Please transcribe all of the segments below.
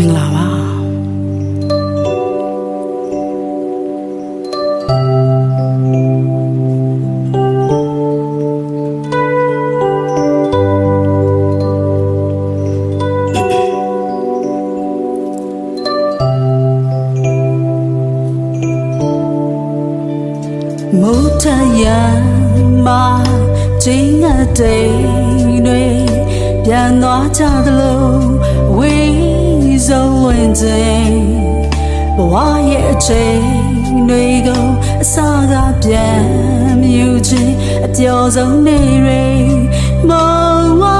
မင်္ဂလာပါမုတ်တရမှာချင်းငတ်တဲ့တွေပြန်သွားကြသလိုဝေး ဆုံးဝင်တဲ့ဘဝရဲ့အချိန်တွေကိုအစားကပြန်မြူခြင်းအပျော်ဆုံးနေတွေမုံဝါ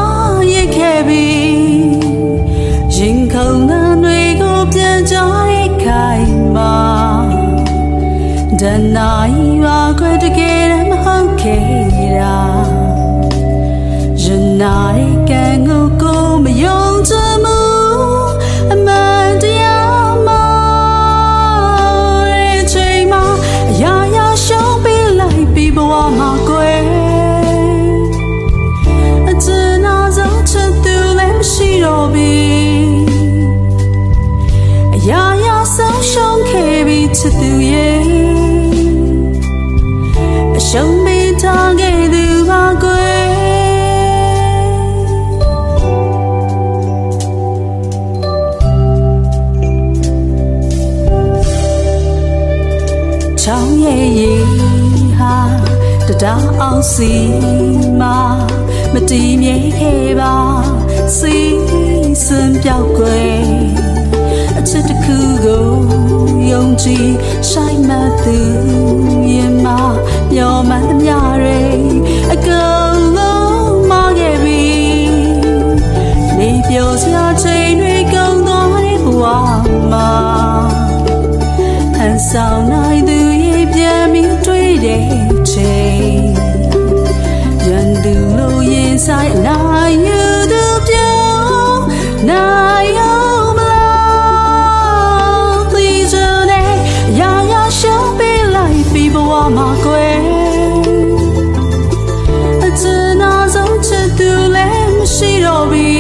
ရိတ်ခဲ့ပြီးရင်ခုန်ငန်းတွေကိုပြန်ကြတဲ့ခိုင်မှာတနာရီပါခွဲတကယ်တမ်း စ်သူရဲ့အရှုံးပေးထားခဲ့သူပါကွယ်ချောင်းရဲ့ရေဟာတံတားအောင်စီမှာမတည်မြဲခဲ့ပါစီစွန်ပြောက်ွယ် စီဆိုင်မသိရင်မမျောမှန်မြရဲအကုန်လုံးမခဲ့ပြီနေပြောစရာချိန်တွေကုန်သွားတဲ့ဘဝမှာဟန်ဆောင်နိုင်သူရဲ့ပြန်ပြီးတွေ့တဲ့ချိန် 我马归，只那走着独来，谁都比。